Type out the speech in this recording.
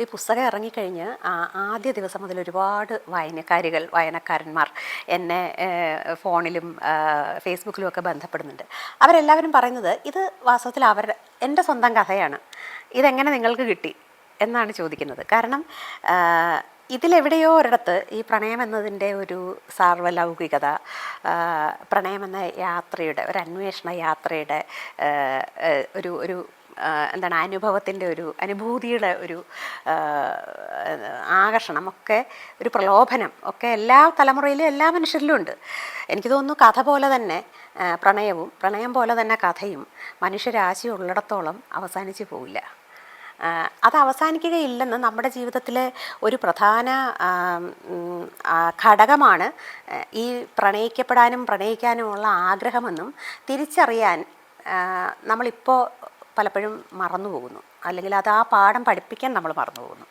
ഈ പുസ്തകം ഇറങ്ങിക്കഴിഞ്ഞ് ആദ്യ ദിവസം മുതൽ ഒരുപാട് വായനക്കാരികൾ വായനക്കാരന്മാർ എന്നെ ഫോണിലും ഫേസ്ബുക്കിലും ഒക്കെ ബന്ധപ്പെടുന്നുണ്ട്. അവരെല്ലാവരും പറയുന്നത് ഇത് വാസ്തവത്തിൽ അവരുടെ എന്റെ സ്വന്തം കഥയാണ്. ഇതെങ്ങനെ നിങ്ങൾക്ക് കിട്ടി? എന്നാണ് ചോദിക്കുന്നത്. കാരണം ഇതിലെവിടെയോ ഒരിടത്ത് ഈ പ്രണയം എന്നതിന്റെ ഒരു സാർവലൗകികത പ്രണയം എന്ന യാത്രയുടെ ഒരു അന്വേഷണ യാത്രയുടെ ഒരു ഒരു എന്താണ് അനുഭവത്തിന്റെ ഒരു അനുഭൂതിയുടെ ഒരു ആകർഷണം ഒക്കെ ഒരു പ്രലോഭനം ഒക്കെ എല്ലാ തലമുറയിലും എല്ലാ മനുഷ്യരിലും ഉണ്ട്. എനിക്ക് തോന്നുന്നു കഥ പോലെ തന്നെ പ്രണയവും പ്രണയം പോലെ തന്നെ കഥയും മനുഷ്യരാശി ഉള്ളിടത്തോളം അവസാനിച്ചു പോവില്ല. അത് അവസാനിക്കുകയില്ലെന്ന് നമ്മുടെ ജീവിതത്തിലെ ഒരു പ്രധാന ഘടകമാണ് ഈ പ്രണയിക്കപ്പെടാനും പ്രണയിക്കാനുമുള്ള ആഗ്രഹമെന്നും തിരിച്ചറിയാൻ നമ്മളിപ്പോൾ പലപ്പോഴും മറന്നു പോകുന്നു അല്ലെങ്കിൽ അത് ആ പാഠം പഠിപ്പിക്കാൻ നമ്മൾ മറന്നു പോകുന്നു